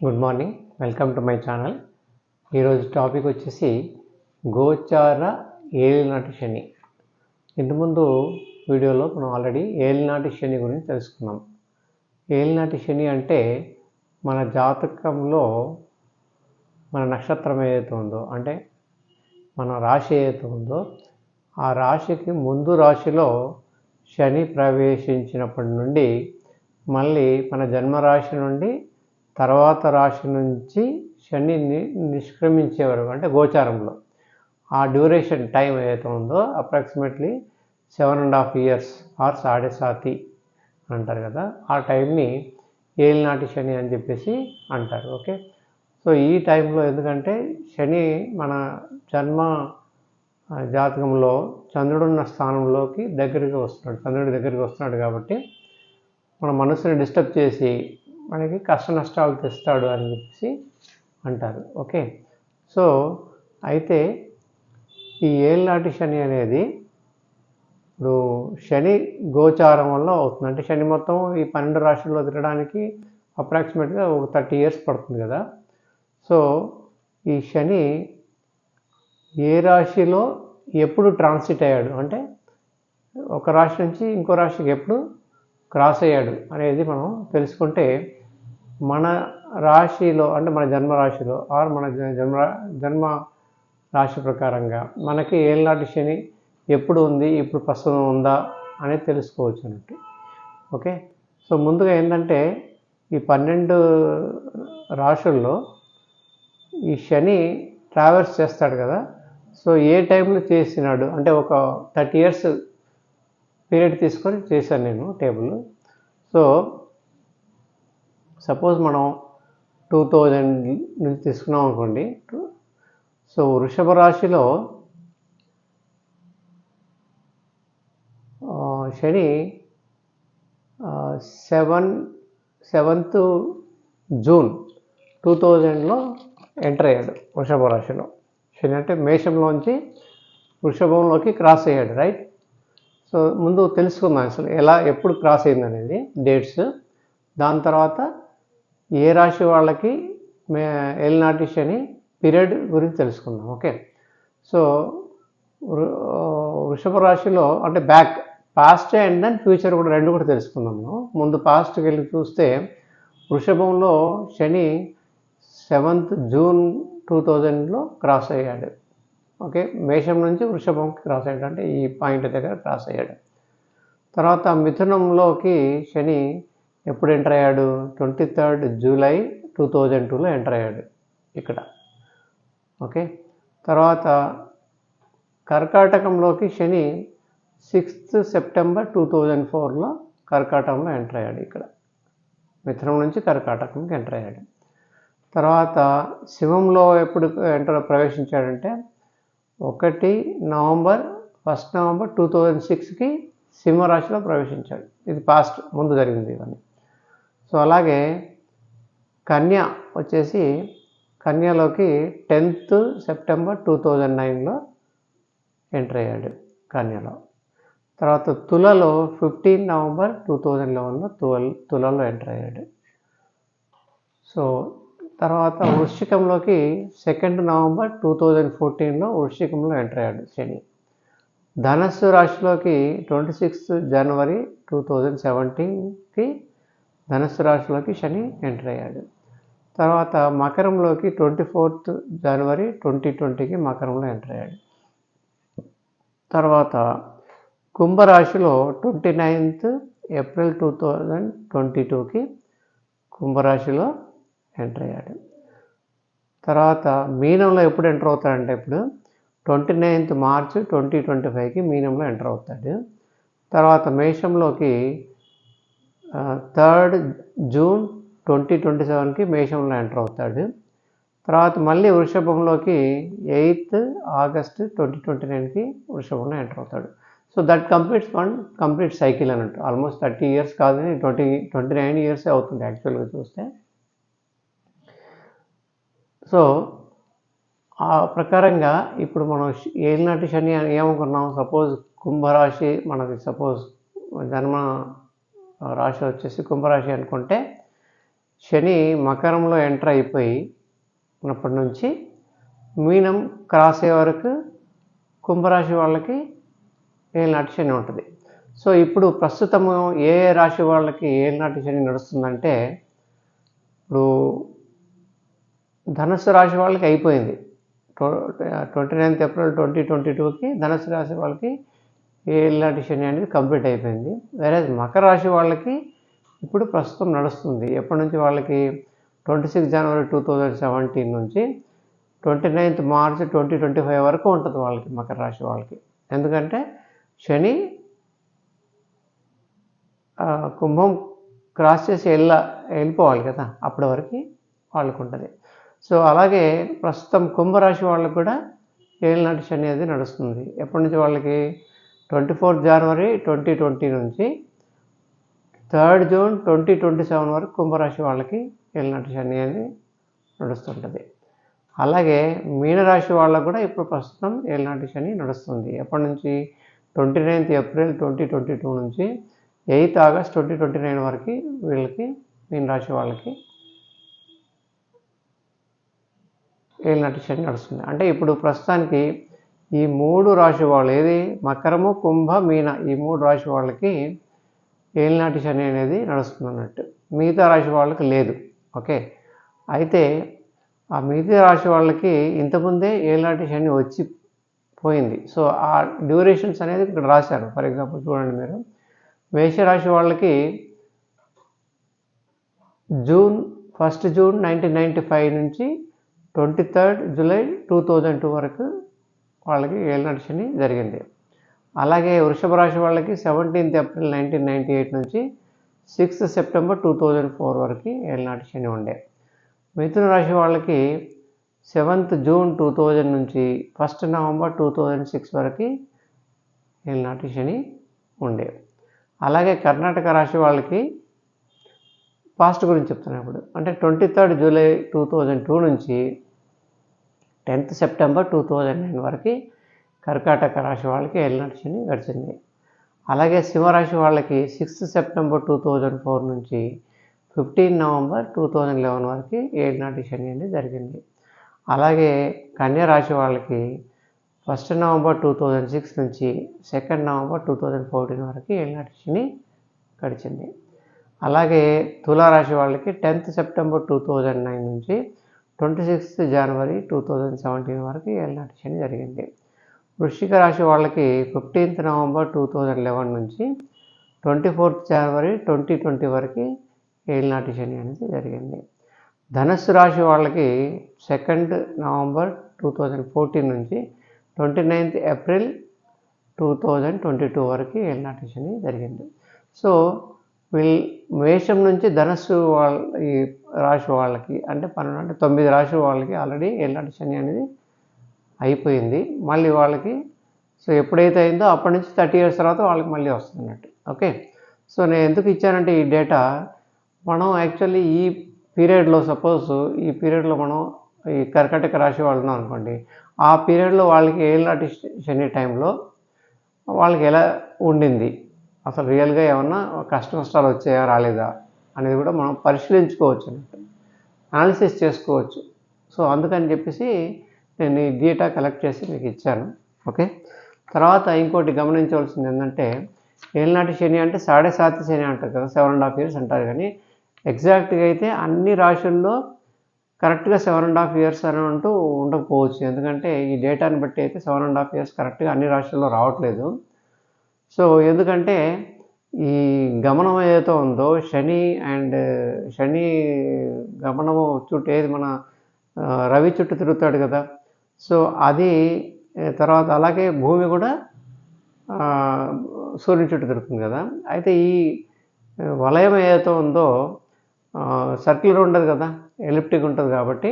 Good morning welcome to my channel ఈరోజు topic వచ్చేసి గోచార ఏలినాటి శని. ఇంతకుముందు వీడియోలో మనం ఆల్రెడీ ఏలినాటి శని గురించి తెలుసుకున్నాం. ఏలినాటి శని అంటే మన జాతకంలో మన నక్షత్రం ఏదైతే ఉందో అంటే మన రాశి ఏదైతే ఉందో ఆ రాశికి ముందు రాశిలో శని ప్రవేశించినప్పటి నుండి మళ్ళీ మన జన్మరాశి నుండి తర్వాత రాశి నుంచి శని ని- నిష్క్రమించే వరకు అంటే గోచారంలో. ఆ డ్యూరేషన్ టైం ఏదైతే ఉందో approximately seven and half years or Sade Sati అంటారు కదా. ఆ టైంని ఏలినాటి శని అని చెప్పేసి అంటారు. ఓకే? సో ఈ టైంలో ఎందుకంటే శని మన జన్మ జాతకంలో చంద్రుడున్న స్థానంలోకి దగ్గరికి వస్తున్నాడు. చంద్రుడి దగ్గరికి వస్తున్నాడు కాబట్టి మన మనసుని డిస్టర్బ్ చేసి మనకి కష్ట నష్టాలు తెస్తాడు అని చెప్పేసి అంటారు. ఓకే? సో అయితే ఈ ఏళ్ళనాటి శని అనేది ఇప్పుడు శని గోచారం వల్ల అవుతుంది. అంటే శని మొత్తం ఈ పన్నెండు రాష్ట్రాల్లో తిరగడానికి అప్రాక్సిమేట్గా ఒక థర్టీ ఇయర్స్ పడుతుంది కదా. సో ఈ శని ఏ రాశిలో ఎప్పుడు ట్రాన్సిట్ అయ్యాడు? అంటే ఒక రాశి నుంచి ఇంకో రాశికి ఎప్పుడు క్రాస్ అయ్యాడు అనేది మనం తెలుసుకుంటే మన రాశిలో అంటే మన జన్మ రాశిలో ఆర్ మన జన్మ జన్మ రాశి ప్రకారంగా మనకి ఏళ్ళనాటి శని ఎప్పుడు ఉంది ఇప్పుడు ప్రస్తుతం ఉందా అనేది తెలుసుకోవచ్చు అన్నట్టు ఓకే? సో ముందుగా ఏంటంటే ఈ పన్నెండు రాశుల్లో ఈ శని ట్రావెల్స్ చేస్తాడు కదా. సో ఏ టైంలో చేసినాడు అంటే ఒక థర్టీ ఇయర్స్ పీరియడ్ తీసుకొని చేశాను నేను టేబుల్. సో సపోజ్ మనం టూ థౌజండ్ నుంచి తీసుకున్నాం అనుకోండి సో వృషభ రాశిలో Shani seven seventh June two థౌజండ్లో ఎంటర్ అయ్యాడు వృషభ రాశిలో. శని అంటే మేషంలోంచి వృషభంలోకి క్రాస్ అయ్యాడు రైట్? సో ముందు తెలుసుకుందాం అసలు ఎలా ఎప్పుడు క్రాస్ అయింది అనేది డేట్స్. దాని తర్వాత ఏ రాశి వాళ్ళకి మే ఏలినాటి శని పీరియడ్ గురించి తెలుసుకుందాం ఓకే? సో వృ- వృషభ రాశిలో అంటే back past and then future కూడా రెండు కూడా తెలుసుకుందాం ముందు పాస్ట్కి వెళ్ళి చూస్తే వృషభంలో శని సెవెంత్ జూన్ టూ థౌజండ్లో క్రాస్ అయ్యాడు ఓకే? మేషం నుంచి వృషభంకి క్రాస్ అయ్యాడు అంటే ఈ పాయింట్ దగ్గర క్రాస్ అయ్యాడు. తర్వాత మిథునంలోకి శని ఎప్పుడు ఎంటర్ అయ్యాడు? Twenty third July two thousand టూలో ఎంటర్ అయ్యాడు ఇక్కడ. ఓకే? తర్వాత కర్కాటకంలోకి Shani sixth September two thousand ఫోర్లో కర్కాటకంలో ఎంటర్ అయ్యాడు ఇక్కడ. మిథునం నుంచి కర్కాటకంకి ఎంటర్ అయ్యాడు. తర్వాత శివంలో ఎప్పుడు ఎంటర్ ప్రవేశించాడంటే ఒకటి November first November two thousand సిక్స్కి సింహరాశిలో ప్రవేశించాడు. ఇది పాస్ట్ ముందు జరిగింది ఇవన్నీ. సో అలాగే కన్య వచ్చేసి కన్యలోకి టెన్త్ సెప్టెంబర్ టూ థౌజండ్ నైన్లో ఎంటర్ అయ్యాడు కన్యలో. తర్వాత తులలో ఫిఫ్టీన్ నవంబర్ టూ థౌజండ్ లెవెన్లో తువల్ తులలో ఎంటర్ అయ్యాడు. సో తర్వాత వృశ్చికంలోకి సెకండ్ నవంబర్ టూ థౌజండ్ ఫోర్టీన్లో వృశ్చికంలో ఎంటర్ అయ్యాడు శని. ధనస్సు రాశిలోకి twenty sixth January two thousand సెవెంటీన్కి ధనస్సు రాశిలోకి శని ఎంటర్ అయ్యాడు. తర్వాత మకరంలోకి ట్వంటీ ఫోర్త్ జనవరి ట్వంటీ ట్వంటీకి మకరంలో ఎంటర్ అయ్యాడు. తర్వాత కుంభరాశిలో twenty ninth April two thousand twenty టూకి కుంభరాశిలో ఎంటర్ అయ్యాడు. తర్వాత మీనంలో ఎప్పుడు ఎంటర్ అవుతాడంటే ఇప్పుడు twenty ninth March twenty twenty ఫైవ్కి మీనంలో ఎంటర్ అవుతాడు. తర్వాత మేషంలోకి థర్డ్ జూన్ ట్వంటీ ట్వంటీ సెవెన్కి మేషంలో ఎంటర్ అవుతాడు. తర్వాత మళ్ళీ వృషభంలోకి ఎయిత్ ఆగస్ట్ ట్వంటీ ట్వంటీ నైన్కి వృషభంలో ఎంటర్ అవుతాడు. So that completes one complete cycle అన్నట్టు. ఆల్మోస్ట్ థర్టీ ఇయర్స్ కాదని ట్వంటీ ట్వంటీ నైన్ ఇయర్స్ అవుతుంది యాక్చువల్గా చూస్తే. సో ఆ ప్రకారంగా ఇప్పుడు మనం ఏలినాటి శని ఏమనుకున్నాం? సపోజ్ కుంభరాశి మనకి సపోజ్ జన్మ రాశి వచ్చేసి కుంభరాశి అనుకుంటే శని మకరంలో ఎంటర్ అయిపోయి ఉన్నప్పటి నుంచి మీనం క్రాస్ అయ్యే వరకు కుంభరాశి వాళ్ళకి ఏలినాటి శని ఉంటుంది. సో ఇప్పుడు ప్రస్తుతము ఏ ఏ రాశి వాళ్ళకి ఏలినాటి శని నడుస్తుందంటే ఇప్పుడు ధనుసు రాశి వాళ్ళకి అయిపోయింది. Twenty ninth April twenty twenty టూకి ధనుసు రాశి వాళ్ళకి ఏలినాటి శని అనేది కంప్లీట్ అయిపోయింది. వేరే మకర రాశి వాళ్ళకి ఇప్పుడు ప్రస్తుతం నడుస్తుంది. ఎప్పటి నుంచి వాళ్ళకి? Twenty six January two thousand seventeen నుంచి twenty ninth March twenty twenty five వరకు ఉంటుంది వాళ్ళకి మకర రాశి వాళ్ళకి. ఎందుకంటే శని కుంభం క్రాస్ చేసి వెళ్ళ వెళ్ళిపోవాలి కదా అప్పటి వరకు వాళ్ళకు ఉంటుంది. సో అలాగే ప్రస్తుతం కుంభరాశి వాళ్ళకు కూడా ఏలినాటి శని అనేది నడుస్తుంది. ఎప్పటి నుంచి వాళ్ళకి? Twenty fourth January twenty twenty నుంచి third June twenty twenty seven వరకు కుంభరాశి వాళ్ళకి వెళ్ళినట్టు శని అనేది నడుస్తుంటుంది. అలాగే మీనరాశి వాళ్ళకు కూడా ఇప్పుడు ప్రస్తుతం ఏలినాటి శని నడుస్తుంది. ఎప్పటి నుంచి? Twenty ninth April twenty twenty two నుంచి eighth August twenty twenty nine వరకు వీళ్ళకి మీనరాశి వాళ్ళకి ఏలినాటి శని నడుస్తుంది. అంటే ఇప్పుడు ప్రస్తుతానికి ఈ మూడు రాశి వాళ్ళు ఏది? మకరము కుంభ మీన. ఈ మూడు రాశి వాళ్ళకి ఏలినాటి శని అనేది నడుస్తుంది అన్నట్టు మిగతా రాశి వాళ్ళకి లేదు. ఓకే? అయితే ఆ మిగతా రాశి వాళ్ళకి ఇంతకుముందే ఏలినాటి శని వచ్చి పోయింది. సో ఆ డ్యూరేషన్స్ అనేది ఇక్కడ రాశారు. ఫర్ ఎగ్జాంపుల్ చూడండి మీరు. మేషరాశి వాళ్ళకి June first June nineteen ninety five నుంచి twenty third July two thousand two వరకు వాళ్ళకి ఏళ్ళనాటి శని జరిగింది. అలాగే వృషభ రాశి వాళ్ళకి seventeenth April nineteen ninety eight నుంచి sixth September two thousand four వరకు ఏళ్ళనాటి శని ఉండే. మిథున రాశి వాళ్ళకి సెవెంత్ జూన్ టూ థౌజండ్ నుంచి first November two thousand six వరకు ఏళ్ళనాటి శని ఉండే. అలాగే కర్ణాటక రాశి వాళ్ళకి పాస్ట్ గురించి చెప్తున్నాను ఇప్పుడు. అంటే twenty third July two thousand two నుంచి tenth September two thousand nine వరకు కర్కాటక రాశి వాళ్ళకి ఏలినాటి శని గడిచింది. అలాగే సింహరాశి వాళ్ళకి sixth September two thousand four నుంచి fifteen November two thousand eleven వరకు ఏలినాటి శని అనేది జరిగింది. అలాగే కన్యా రాశి వాళ్ళకి first November two thousand six నుంచి second November two thousand fourteen వరకు ఏలినాటి శని గడిచింది. అలాగే తులారాశి వాళ్ళకి tenth September two thousand nine నుంచి twenty sixth January two thousand seventeen వరకు ఏళ్ళనాటి శని జరిగింది. వృశ్చిక రాశి వాళ్ళకి fifteenth November two thousand eleven నుంచి twenty fourth January twenty twenty వరకు ఏళ్ళనాటి శని అనేది జరిగింది. ధనస్సు రాశి వాళ్ళకి second November two thousand fourteen నుంచి twenty ninth April two thousand twenty two వరకు ఏళ్ళనాటి శని జరిగింది. సో వీళ్ళు మేషం నుంచి ధనస్సు వాళ్ళ ఈ రాశి వాళ్ళకి అంటే పన్నెండు అంటే తొమ్మిది రాశి వాళ్ళకి ఆల్రెడీ ఏలినాటి శని అనేది అయిపోయింది. మళ్ళీ వాళ్ళకి సో ఎప్పుడైతే అయిందో అప్పటి నుంచి థర్టీ ఇయర్స్ తర్వాత వాళ్ళకి మళ్ళీ వస్తుందన్నట్టు ఓకే? సో నేను ఎందుకు ఇచ్చానంటే ఈ డేటా మనం యాక్చువల్లీ ఈ పీరియడ్లో సపోజ్ ఈ పీరియడ్లో మనం ఈ కర్కటక రాశి వాళ్ళు ఉన్నాం అనుకోండి ఆ పీరియడ్లో వాళ్ళకి ఏలినాటి శని టైంలో వాళ్ళకి ఎలా ఉండింది? అసలు రియల్గా ఏమన్నా కష్ట నష్టాలు వచ్చాయా రాలేదా? అనేది కూడా మనం పరిశీలించుకోవచ్చు అన్నట్టు. అనాలిసిస్ చేసుకోవచ్చు. సో అందుకని చెప్పేసి నేను ఈ డేటా కలెక్ట్ చేసి మీకు ఇచ్చాను. ఓకే తర్వాత ఇంకోటి గమనించవలసింది ఏంటంటే ఏలినాటి శని అంటే సాడే సాతి శని అంటారు కదా సెవెన్ అండ్ హాఫ్ ఇయర్స్ అంటారు. కానీ ఎగ్జాక్ట్గా అయితే అన్ని రాశుల్లో కరెక్ట్గా సెవెన్ అండ్ హాఫ్ ఇయర్స్ అని అంటూ ఉండకపోవచ్చు. ఎందుకంటే ఈ డేటాని బట్టి అయితే సెవెన్ అండ్ హాఫ్ ఇయర్స్ కరెక్ట్గా అన్ని రాష్ట్రాల్లో రావట్లేదు. సో ఎందుకంటే ఈ గమనం ఏదైతే ఉందో శని అండ్ శని గమనము చుట్టూ ఏది మన రవి చుట్టూ తిరుగుతాడు కదా. సో అది తర్వాత అలాగే భూమి కూడా సూర్యుని చుట్టూ తిరుగుతుంది కదా. అయితే ఈ వలయం ఏదైతే ఉందో సర్క్యులర్ ఉండదు కదా ఎలిప్టిక్ ఉంటుంది కాబట్టి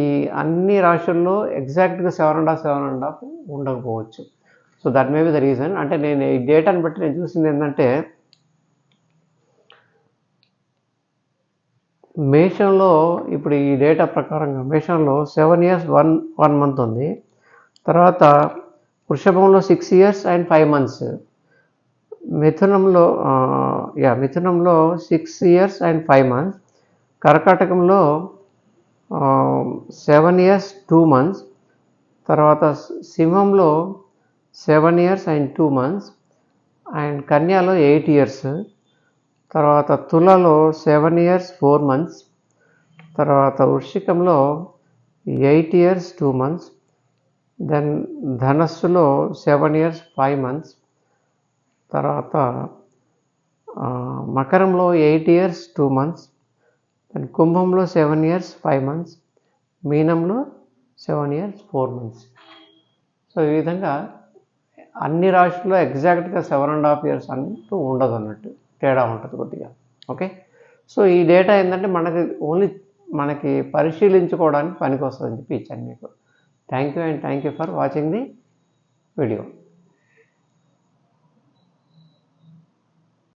ఈ అన్ని రాశుల్లో ఎగ్జాక్ట్గా seven and half seven and half ఉండకపోవచ్చు. So that may be the reason అంటే నేను ఈ డేటాని బట్టి నేను చూసింది ఏంటంటే మేషంలో ఇప్పుడు ఈ డేటా ప్రకారంగా మేషంలో seven years one one month ఉంది. తర్వాత వృషభంలో six years and five months మిథునంలో యా మిథునంలో six years and five months కర్కాటకంలో సెవెన్ ఇయర్స్ టూ మంత్స్ తర్వాత సింహంలో seven years and two months and కన్యాలో eight years. తర్వాత తులలో సెవెన్ ఇయర్స్ ఫోర్ మంత్స్. తర్వాత వృషికంలో eight years two months. Then ధనస్సులో seven years five months. తర్వాత మకరంలో eight years two months. Then కుంభంలో seven years five months. మీనంలో seven years four months. So ఈ విధంగా అన్ని రాశుల్లో ఎగ్జాక్ట్గా సెవెన్ అండ్ హాఫ్ ఇయర్స్ అంటూ ఉండదు అన్నట్టు తేడా ఉంటుంది కొద్దిగా. ఓకే? సో ఈ డేటా ఏంటంటే మనకి ఓన్లీ మనకి పరిశీలించుకోవడానికి పనికి వస్తుందని చెప్పి ఇచ్చాను మీకు. Thank you and thank you for watching the video.